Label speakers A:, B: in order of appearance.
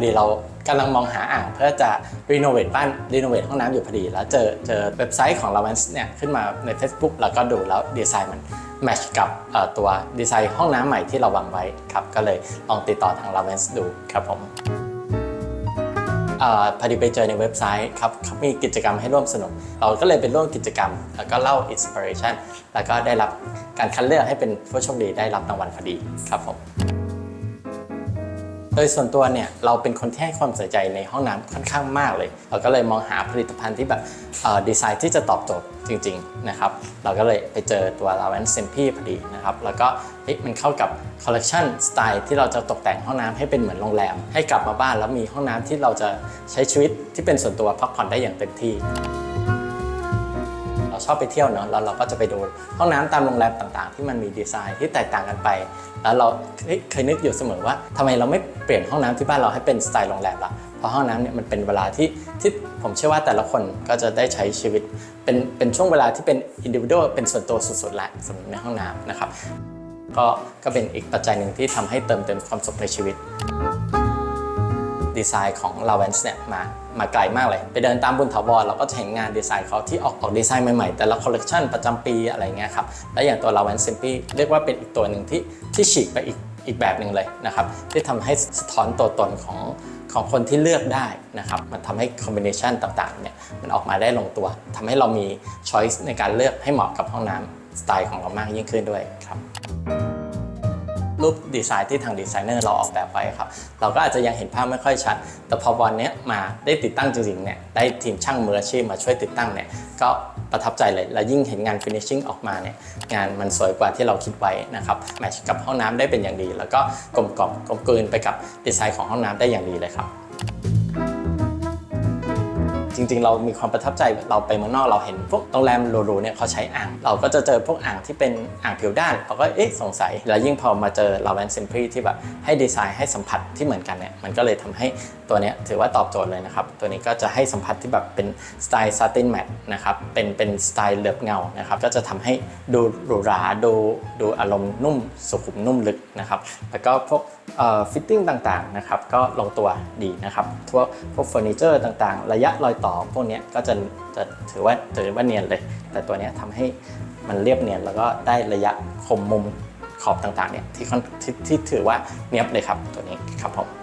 A: อดีเรากำลังมองหาอ่างเพื่อจะรีโนเวทบ้านรีโนเวทห้องน้ำอยู่พอดี แล้วเจอเจอเว็บไซต์ของ l a v a n c e เนี่ยขึ้นมาใน Facebook แล้วก็ดูแล้วดีไซน์มันแมทช์กับตัวดีไซน์ห้องน้ำใหม่ที่เราวางไว้ครับก็เลยลองติดต่อทาง l a v a n c e ดูครับผมอพอดีไปเจอในเว็บไซต์ครับเขามีกิจกรรมให้ร่วมสนุก เราก็เลยไปร่วมกิจกรรม แล้วก็เล่าอินสปิเรชันแล้วก็ได้รับการคัดเลือกให้เป็นผู้โชคดีได้รับรางวัลพอดีครับผม โดยส่วนตัวเนี่ยเราเป็นคนที่ให้ความใส่ใจในห้องน้ำค่อนข้างมากเลย เราก็เลยมองหาผลิตภัณฑ์ที่แบบดีไซน์ที่จะตอบโจทย์จริงๆนะครับเราก็เลยไปเจอตัว l a v a n c e m p i พอดีนะครับแล้วก็มันเข้ากับคอลเล t ชันสไตล์ที่เราจะตกแต่งห้องน้ำให้เป็นเหมือนโรงแรม ให้กลับมาบ้านแล้วมีห้องน้ำที่เราจะใช้ชีวิตที่เป็นส่วนตัวพักผ่อนได้อย่างเต็มที่ ชอบไปเที่ยวเนอะแล้วเราก็จะไปดูห้องน้ำตามโรงแรมต่างๆ ที่มันมีดีไซน์ที่แตกต่างกันไป แล้วเราเคยนึกอยู่เสมอว่าทำไมเราไม่เปลี่ยนห้องน้ำที่บ้านเราให้เป็นสไตล์โรงแรมล่ะเพราะห้องน้ำเนี่ยมันเป็นเวลาที่ที่ผมเชื่อว่าแต่ละคนก็จะได้ใช้ชีวิต เป็นเป็นช่วงเวลาที่เป็นอินดิวิ a l เป็นส่วนตัวสุดๆแหละสำหรับในห้องน้ำนะครับก็ก็เป็นอีกปัจจัยหนึ่งที่ทำให้เติมเต็มความสุขในชีวิต ดีไซน์ของ l a v a n c e เนี่ยมามาไกลมากเลย ไปเดินตามบุญถาวรเราก็จะเห็นงานดีไซน์เขาที่ออกออกดีไซน์ใหม่ๆ แต่ละคอลเลกชันประจำปีอะไรเงี้ยครับ และอย่างตัว l a v a n c e Simply เรียกว่าเป็นอีกตัวหนึ่งที่ที่ฉีกไปอีกอีกแบบหนึ่งเลยนะครับ ที่ทำให้สะท้อนตัวตนของของคนที่เลือกได้นะครับ มันทำให้คอมบิเนชันต่างๆเนี่ยมันออกมาได้ลงตัวทำให้เรามีช้อยส์ในการเลือกให้เหมาะกับห้องน้ำสไตล์ของเรามากยิ่งขึ้นด้วยครับ รูปดีไซน์ที่ทางดีไซเนอร์เราออกแบบไว้ครับ เราก็อาจจะยังเห็นภาพไม่ค่อยชัด แต่พอวันนี้มาได้ติดตั้งจริงๆเนี่ยได้ทีมช่างมืออาชีพมาช่วยติดตั้งเนี่ยก็ประทับใจเลย และยิ่งเห็นงาน finishing ออกมาเนี่ยงานมันสวยกว่าที่เราคิดไว้นะครับแมทช์กับห้องน้ำได้เป็นอย่างดี แล้วก็กลมกล่อมกลมกลืนไปกับดีไซน์ของห้องน้ำได้อย่างดีเลยครับ จริง ๆ เรามีความประทับใจเราไปเมืองนอกเราเห็นพวกโรงแรมหรูๆเนี่ยเขาใช้อ่าง เราก็จะเจอพวกอ่างที่เป็นอ่างผิวด้านเราก็เอ๊ะสงสัย แล้วยิ่งพอมาเจอ l a v a n c e Simply ที่แบบให้ดีไซน์ให้สัมผัสที่เหมือนกันเนี่ยมันก็เลยทำให้ตัวเนี้ยถือว่าตอบโจทย์เลยนะครับ ตัวนี้ก็จะให้สัมผัสที่แบบเป็นสไตล์ satin matte นะครับเป็นเป็นสไตล์เหลือบเงานะครับก็จะทำให้ดูหรูหราดูดูอารมณ์นุ่มสุขุมนุ่มลึกนะครับแล้วก็พวกฟิตติ้งต่างๆนะครับก็ลงตัวดีนะครับทั่วพวกเฟอร์นิเจอร์ต่างๆ ระยะรอยต่อพวกนี้ก็จะจะถือว่าถือว่าเนียนเลย แต่ตัวนี้ยทำให้มันเรียบเนียนแล้วก็ได้ระยะคมมุมขอบต่างๆเนี่ยที่ที่ที่ถือว่าเนียบเลยครับตัวนี้ครับผม